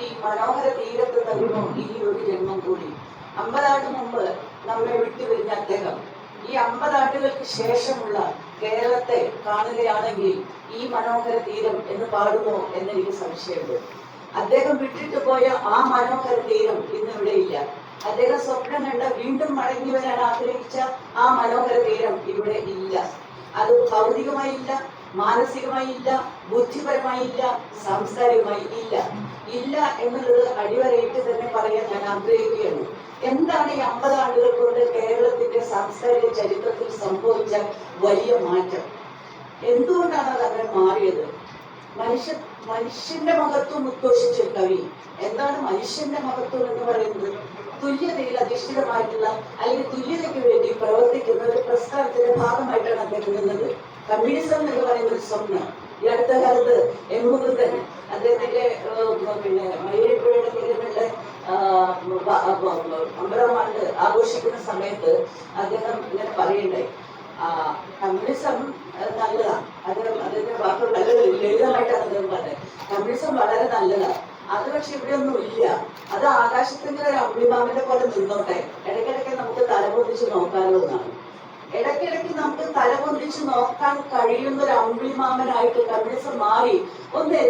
ഈ മനോഹര തീരത്ത് തരുന്നു ഈ ഒരു ജന്മം കൂടി. അമ്പതാണ്ട് മുമ്പ് നമ്മെ വിട്ടുപിരിഞ്ഞ അദ്ദേഹം. ഈ അമ്പതാണ്ടുകൾക്ക് ശേഷമുള്ള കേരളത്തെ കാണുകയാണെങ്കിൽ ഈ മനോഹര തീരം എന്ന് പാടുമോ എന്ന് എനിക്ക് സംശയമുണ്ട്. അദ്ദേഹം വിട്ടിട്ട് പോയ ആ മനോഹര തീരം ഇന്ന് ഇവിടെ ഇല്ല. അദ്ദേഹം സ്വപ്നം കണ്ട വീണ്ടും മടങ്ങി വരാൻ ആഗ്രഹിച്ച ആ മനോഹര തീരം ഇവിടെ ഇല്ല. അത് ഭൗതികമായി ഇല്ല മാനസികമായി ഇല്ല ബുദ്ധിപരമായി ഇല്ല സാംസ്കാരികമായി ഇല്ല ഇല്ല എന്നുള്ളത് അടിവരയിട്ട് തന്നെ പറയാൻ ഞാൻ ആഗ്രഹിക്കുകയാണ്. എന്താണ് ഈ അമ്പത് ആണ്ടുകൾ കൊണ്ട് കേരളത്തിന്റെ സാംസ്കാരിക ചരിത്രത്തിൽ സംഭവിച്ച വലിയ മാറ്റം? എന്തുകൊണ്ടാണ് അത് അങ്ങനെ മാറിയത്? മനുഷ്യ മനുഷ്യന്റെ മഹത്വം ഉദ്ഘോഷിച്ച കവി എന്താണ് മനുഷ്യന്റെ മഹത്വം എന്ന് പറയുന്നത്? തുല്യതയിൽ അധിഷ്ഠിതമായിട്ടുള്ള അല്ലെങ്കിൽ തുല്യതയ്ക്ക് വേണ്ടി പ്രവർത്തിക്കുന്ന ഒരു പ്രസ്ഥാനത്തിന്റെ ഭാഗമായിട്ടാണ് അദ്ദേഹം നിന്നത്. കമ്മ്യൂണിസം എന്ന് പറയുന്ന ഒരു സ്വപ്നം. ഈ അടുത്ത കാലത്ത് എം മുകുന്ദൻ അദ്ദേഹത്തിന്റെ പിന്നെ മയിലിപ്പുഴയുടെ തീരങ്ങളുടെ അമ്പലമാണ്ട് ആഘോഷിക്കുന്ന സമയത്ത് അദ്ദേഹം ഇങ്ങനെ പറയണ്ടായി കമ്മ്യൂണിസം നല്ലതാണ് അദ്ദേഹം അദ്ദേഹത്തിന്റെ വാക്കുകൾ നല്ല ലളിതമായിട്ടാണ് അദ്ദേഹം പറഞ്ഞത്. കമ്മ്യൂണിസം വളരെ നല്ലതാണ് അത് പക്ഷെ ഇവിടെ ഒന്നും ഇല്ല. അത് ആകാശത്തിന്റെ ഒരു പോലെ നിന്നോട്ടെ. ഇടയ്ക്കിടയ്ക്ക് നമുക്ക് തലപൊന്തിച്ച് നോക്കാനുള്ളതാണ്. ഇടയ്ക്കിടയ്ക്ക് നമുക്ക് തലപൊന്തിച്ച് നോക്കാൻ കഴിയുന്ന ഒരു അമ്പിമാമനായിട്ട് കമ്മ്യൂണിസം മാറി. ഒന്ന്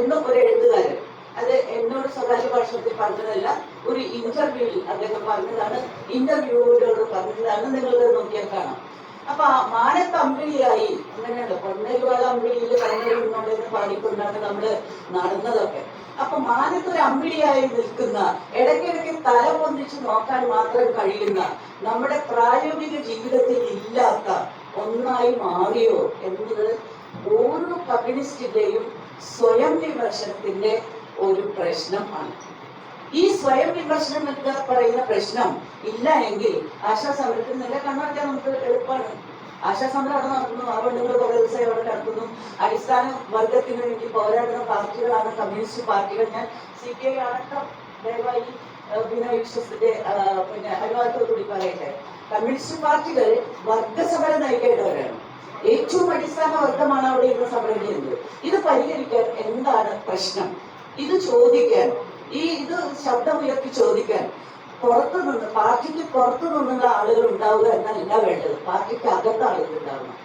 എന്ന ഒരു എഴുത്തുകാരൻ. അത് എന്നോട് സ്വകാര്യ ഭാഷണത്തിൽ പറഞ്ഞതല്ല ഒരു ഇന്റർവ്യൂവിൽ അദ്ദേഹം പറഞ്ഞതാണ്. ഇന്റർവ്യൂവിനോട് പറഞ്ഞതാണ്. നിങ്ങൾക്ക് നോക്കിയാൽ കാണാം. അപ്പൊ മാനത്തമ്പിളിയായി അങ്ങനെയുണ്ട് പൊന്നരുവാള അമ്പിളിയിൽ കണ്ണീരുന്നുണ്ടെന്ന് പാടിക്കൊണ്ടാണ് നമ്മൾ നടന്നതൊക്കെ. അപ്പൊ മാനത്തൊരു അമ്പിളിയായി നിൽക്കുന്ന ഇടയ്ക്കിടയ്ക്ക് തല പൊന്തിച്ച് നോക്കാൻ മാത്രം കഴിയുന്ന നമ്മുടെ പ്രായോഗിക ജീവിതത്തിൽ ഇല്ലാത്ത ഒന്നായി മാറിയോ എന്നത് ഓരോ കമ്മ്യൂണിസ്റ്റിന്റെയും സ്വയം വിമർശനത്തിന്റെ ഒരു പ്രശ്നമാണ് ഈ സ്വയം വിമർശനം എന്ന് പറയുന്ന പ്രശ്നം? ഇല്ല എങ്കിൽ ആശാ സമരത്തിൽ നില കണ്ണാക്കാൻ നമുക്ക് എളുപ്പമാണ്. ആശാ സമരം അവിടെ നടക്കുന്നു. ആ പെണ്ണുങ്ങൾ കുറെ ദിവസമായി അവിടെ നടക്കുന്നു അടിസ്ഥാന വർഗത്തിന് വേണ്ടി പോരാടുന്ന പാർട്ടികളാണ് കമ്മ്യൂണിസ്റ്റ് പാർട്ടികൾ. ഞാൻ സി പി ഐ അടക്കം ദയവായി ബിനോയ് വിശ്വസിന്റെ പിന്നെ അനുവാദത്തോടു കൂടി പറയട്ടെ. കമ്മ്യൂണിസ്റ്റ് പാർട്ടികൾ വർഗസമരം നയിക്കേണ്ടവരാണ്. ഏറ്റവും അടിസ്ഥാന വർഗമാണ് അവിടെ ഇന്ന് സമരം ഇത് പരിഹരിക്കാൻ എന്താണ് പ്രശ്നം? ഇത് ചോദിക്കാൻ ഈ ഇത് ശബ്ദമുയർത്തി ചോദിക്കാൻ പുറത്തു നിന്ന് പാർട്ടിക്ക് പുറത്തു നിന്നുള്ള ആളുകൾ ഉണ്ടാവുക എന്നല്ല വേണ്ടത്. പാർട്ടിക്ക് അകത്ത് ആളുകൾ ഉണ്ടാവണം.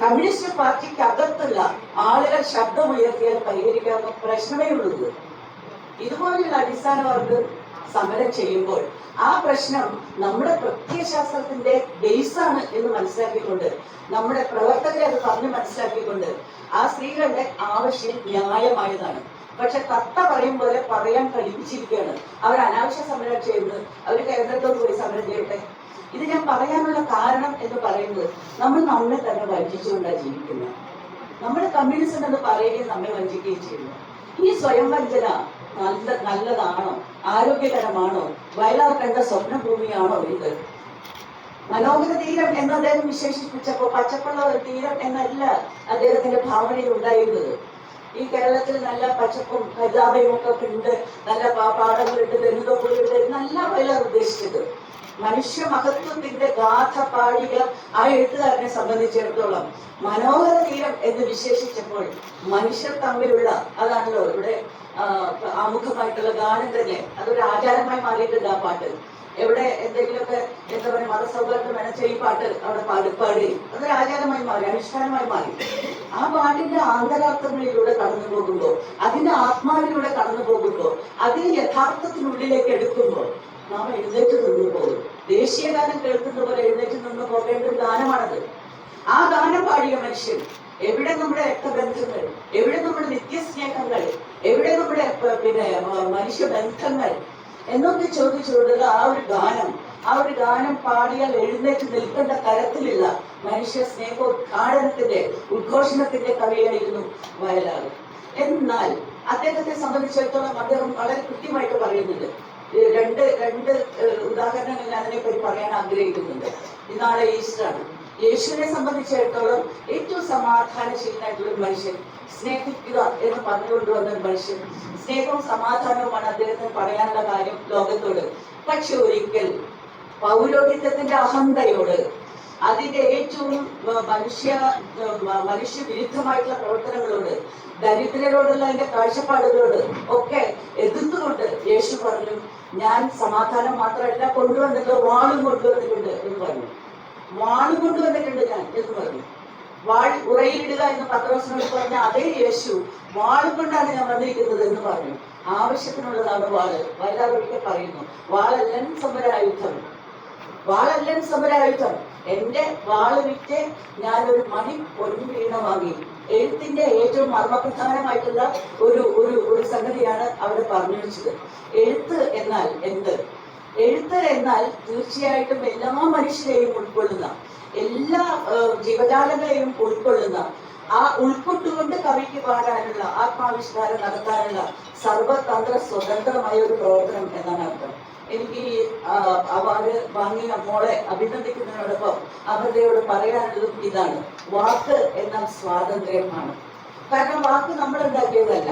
കമ്മ്യൂണിസ്റ്റ് പാർട്ടിക്ക് അകത്തുള്ള ആളുകൾ ശബ്ദമുയർത്തിയാൽ പരിഹരിക്കാവുന്ന പ്രശ്നമേ ഉള്ളൂ ഇത്. ഇതുപോലെയുള്ള അടിസ്ഥാന വർഗ് സമരം ചെയ്യുമ്പോൾ ആ പ്രശ്നം നമ്മുടെ പ്രത്യയശാസ്ത്രത്തിന്റെ ബേസാണ് എന്ന് മനസ്സിലാക്കിക്കൊണ്ട് നമ്മുടെ പ്രവർത്തകരെ അത് പറഞ്ഞ് മനസ്സിലാക്കിക്കൊണ്ട് ആ സ്ത്രീകളുടെ ആവശ്യം ന്യായമായതാണ്. പക്ഷെ തത്ത പറയും പോലെ പറയാൻ കഴിപ്പിച്ചിരിക്കുകയാണ് അവർ അനാവശ്യ സമരം ചെയ്യുന്നത്. അവർ കേന്ദ്രത്തോട് പോയി സമരം ചെയ്യട്ടെ? ഇത് ഞാൻ പറയാനുള്ള കാരണം എന്ന് പറയുന്നത് നമ്മൾ നമ്മളെ തന്നെ വഞ്ചിച്ചുകൊണ്ടാണ് ജീവിക്കുന്നത്. നമ്മൾ കമ്മ്യൂണിസം എന്ന് പറയുകയും നമ്മെ വഞ്ചിക്കുകയും ചെയ്യുന്നു ഈ സ്വയം വഞ്ചന നല്ല നല്ലതാണോ? ആരോഗ്യകരമാണോ? വയലാർ കണ്ട സ്വപ്നഭൂമിയാണോ ഇത്? മനോഹര തീരം എന്ന് അദ്ദേഹം വിശേഷിപ്പിച്ചപ്പോ പച്ചപ്പുള്ള തീരം എന്നല്ല അദ്ദേഹത്തിന്റെ ഭാവനയിൽ ഉണ്ടായിരുന്നത്. ഈ കേരളത്തിൽ നല്ല പച്ചപ്പും ഹരിതാപയും ഒക്കെ ഉണ്ട്. നല്ല പാടങ്ങളുണ്ട് തെങ്ങുതൊപ്പുകളുണ്ട് നല്ല വയലാർ ഉദ്ദേശിച്ചത്. മനുഷ്യ മഹത്വത്തിന്റെ ഗാഥ പാടിയ ആ എഴുത്തുകാരനെ സംബന്ധിച്ചിടത്തോളം മനോഹര തീരം എന്ന് വിശേഷിച്ചപ്പോൾ മനുഷ്യർ തമ്മിലുള്ള അതാണല്ലോ ഇവിടെ ആമുഖമായിട്ടുള്ള ഗാനം തന്നെ. അതൊരു ആചാരമായി മാറിയിട്ടുണ്ട് ആ പാട്ട്. എവിടെ എന്തെങ്കിലുമൊക്കെ എന്താ പറയുക മതസൗഹാർദ്ദം വേണം ഈ പാട്ട് അവിടെ പാടി പാടി. അതൊരു ആചാരമായി മാറി അനുഷ്ഠാനമായി മാറി. ആ പാട്ടിന്റെ ആന്തരാർത്ഥങ്ങളിലൂടെ കടന്നു പോകുമ്പോൾ അതിന്റെ ആത്മാവിലൂടെ കടന്നു പോകുമ്പോൾ അതിന് യഥാർത്ഥത്തിനുള്ളിലേക്ക് എടുക്കുമ്പോൾ നാം എഴുന്നേറ്റ് നിന്ന് പോകും ദേശീയ ഗാനം കേൾക്കുന്ന പോലെ എഴുന്നേറ്റ് നിന്ന് പോകേണ്ട ഒരു ഗാനമാണത്. ആ ഗാനം പാടിയ മനുഷ്യൻ എവിടെ നമ്മുടെ രക്തബന്ധങ്ങൾ എവിടെ നമ്മുടെ നിത്യസ്നേഹങ്ങൾ എവിടെ നമ്മുടെ പിന്നെ മനുഷ്യബന്ധങ്ങൾ എന്നൊക്കെ ചോദിച്ചുകൊണ്ടുള്ള ആ ഒരു ഗാനം. ആ ഒരു ഗാനം പാടിയാൽ എഴുന്നേറ്റ് നിൽക്കേണ്ട തരത്തിലുള്ള മനുഷ്യ സ്നേഹോദ്ഘാടനത്തിന്റെ ഉദ്ഘോഷണത്തിന്റെ കവിയായിരുന്നു വയലാർ. എന്നാൽ അദ്ദേഹത്തെ സംബന്ധിച്ചിടത്തോളം അദ്ദേഹം വളരെ കൃത്യമായിട്ട് പറയുന്നുണ്ട്. രണ്ട് രണ്ട് ഉദാഹരണങ്ങൾ ഞാൻ അതിനെപ്പറ്റി പറയാൻ ആഗ്രഹിക്കുന്നുണ്ട്. ഇന്നാളെ ഈസ്റ്റർ ആണ് യേശുവിനെ സംബന്ധിച്ചിടത്തോളം ഏറ്റവും സമാധാനശീലനായിട്ടുള്ള ഒരു മനുഷ്യൻ. സ്നേഹിക്കുക എന്ന് പറഞ്ഞുകൊണ്ടുവന്ന ഒരു മനുഷ്യൻ. സ്നേഹവും സമാധാനവുമാണ് അദ്ദേഹത്തിന് പറയാനുള്ള കാര്യം ലോകത്തോട്. പക്ഷെ ഒരിക്കൽ പൗരോഹിത്യത്തിന്റെ അഹന്തയോട് അതിന്റെ ഏറ്റവും മനുഷ്യ മനുഷ്യ വിരുദ്ധമായിട്ടുള്ള പ്രവർത്തനങ്ങളോട് ദരിദ്രരോടുള്ള അതിന്റെ കാഴ്ചപ്പാടുകളോട് ഒക്കെ എതിർത്തുകൊണ്ട് യേശു പറഞ്ഞു ഞാൻ സമാധാനം മാത്രമല്ല കൊണ്ടുവന്നിട്ട് വാളും കൊണ്ടുവന്നിട്ടുണ്ട് എന്ന് പറഞ്ഞു. വാളും കൊണ്ടുവന്നിട്ടുണ്ട് ഞാൻ എന്ന് പറഞ്ഞു. വാൾ ഉറയിലിടുക എന്ന് പത്രോസിനോട് പറഞ്ഞ അതേ യേശു വാൾ കൊണ്ടാണ് ഞാൻ വന്നിരിക്കുന്നത് എന്ന് പറഞ്ഞു. ആവശ്യത്തിനുള്ളതാണ് വാൾ. വല്ലാതൊക്കെ പറയുന്നു വാളല്ലൻ സമരായുധം. വാളല്ലൻ സമരായുധം. എന്റെ വാൾ വിറ്റ് ഒരു മണി പൊന്നു വാങ്ങി എഴുത്തിന്റെ ഏറ്റവും മർമ്മപ്രധാനമായിട്ടുള്ള ഒരു ഒരു ഒരു സംഗതിയാണ് അവിടെ പറഞ്ഞു വെച്ചത്. എഴുത്ത് എന്നാൽ എന്ത്? എഴുത്ത് എന്നാൽ തീർച്ചയായിട്ടും എല്ലാ മനുഷ്യരെയും ഉൾക്കൊള്ളുന്ന എല്ലാ ജീവജാലങ്ങളെയും ഉൾക്കൊള്ളുന്ന ആ ഉൾക്കൊണ്ടുകൊണ്ട് കവിക്ക് പാടാനുള്ള ആത്മാവിഷ്കാരം നടത്താനുള്ള സർവതന്ത്ര സ്വതന്ത്രമായ ഒരു പ്രവർത്തനം എന്നാണ് അർത്ഥം. എനിക്ക് ഈ അവാർഡ് വാങ്ങിയ മോളെ അഭിനന്ദിക്കുന്നതിനോടൊപ്പം അവരുടെയോട് പറയാനുള്ളതും ഇതാണ്. വാക്ക് എന്ന സ്വാതന്ത്ര്യമാണ്. കാരണം വാക്ക് നമ്മൾ ഉണ്ടാക്കിയതല്ല.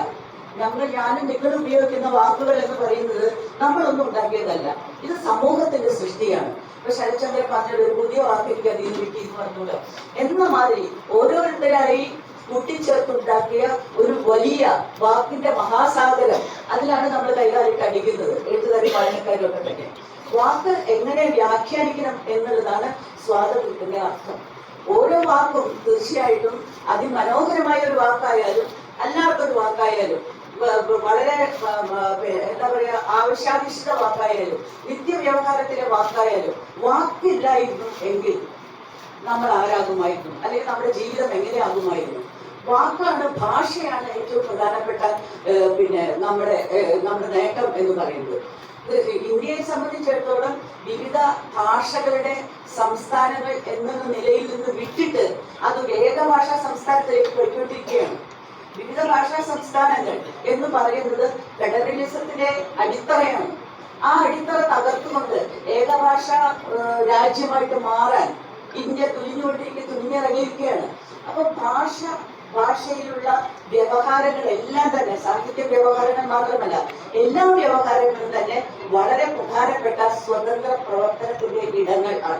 നമ്മൾ ഞാനും നിങ്ങളും ഉപയോഗിക്കുന്ന വാക്കുകൾ എന്ന് പറയുന്നത് നമ്മളൊന്നും ഉണ്ടാക്കിയതല്ല. ഇത് സമൂഹത്തിന്റെ സൃഷ്ടിയാണ്. ഇപ്പൊ ശരത്ചന്ദ്രൻ പറഞ്ഞത് പുതിയ വാക്ക് എനിക്ക് അതിൽ കിട്ടി എന്ന് പറഞ്ഞൂടെ എന്ന മാതിരി ഓരോരുത്തരായി കൂട്ടിച്ചേർത്തുണ്ടാക്കിയ ഒരു വലിയ വാക്കിന്റെ മഹാസാഗരം അതിലാണ് നമ്മൾ കൈകാലിട്ട് അടിക്കുന്നത്. എഴുത്തുകാരി വായനക്കാരിലൊക്കെ തന്നെ. വാക്ക് എങ്ങനെ വ്യാഖ്യാനിക്കണം എന്നുള്ളതാണ് സ്വാതന്ത്ര്യത്തിന്റെ അർത്ഥം. ഓരോ വാക്കും തീർച്ചയായിട്ടും അതിമനോഹരമായ ഒരു വാക്കായാലും അല്ലാത്തൊരു വാക്കായാലും വളരെ എന്താ പറയാ ആവശ്യാധിഷ്ഠിത വാക്കായാലും നിത്യവ്യവഹാരത്തിലെ വാക്കായാലും വാക്കില്ലായിരുന്നു എങ്കിൽ നമ്മൾ ആരാകുമായിരുന്നു? അല്ലെങ്കിൽ നമ്മുടെ ജീവിതം എങ്ങനെയാകുമായിരുന്നു വാക്കാണ് ഭാഷയാണ് ഏറ്റവും പ്രധാനപ്പെട്ട പിന്നെ നമ്മുടെ നമ്മുടെ നേട്ടം എന്ന് പറയുന്നത്. ഇന്ത്യയെ സംബന്ധിച്ചിടത്തോളം വിവിധ ഭാഷകളുടെ സംസ്ഥാനങ്ങൾ എന്ന നിലയിൽ നിന്ന് വിട്ടിട്ട് അത് ഏക ഏകഭാഷാ സംസ്ഥാനത്തിലേക്ക് പോയിക്കൊണ്ടിരിക്കുകയാണ്. ഭാഷാ സംസ്ഥാനങ്ങൾ എന്ന് പറയുന്നത് ഫെഡറലിസത്തിന്റെ അടിത്തറയാണ്. ആ അടിത്തറ തകർത്തുകൊണ്ട് ഏകഭാഷ രാജ്യമായിട്ട് മാറാൻ ഇന്ത്യ തുനിഞ്ഞുകൊണ്ടിരിക്കുക തുനിഞ്ഞിറങ്ങിയിരിക്കുകയാണ്. അപ്പൊ ഭാഷ ഭാഷയിലുള്ള വ്യവഹാരങ്ങൾ എല്ലാം തന്നെ സാഹിത്യ വ്യവഹാരങ്ങൾ മാത്രമല്ല എല്ലാ വ്യവഹാരങ്ങളും തന്നെ വളരെ പ്രധാനപ്പെട്ട സ്വതന്ത്ര പ്രവർത്തനത്തിന്റെ ഇടങ്ങൾ ആണ്.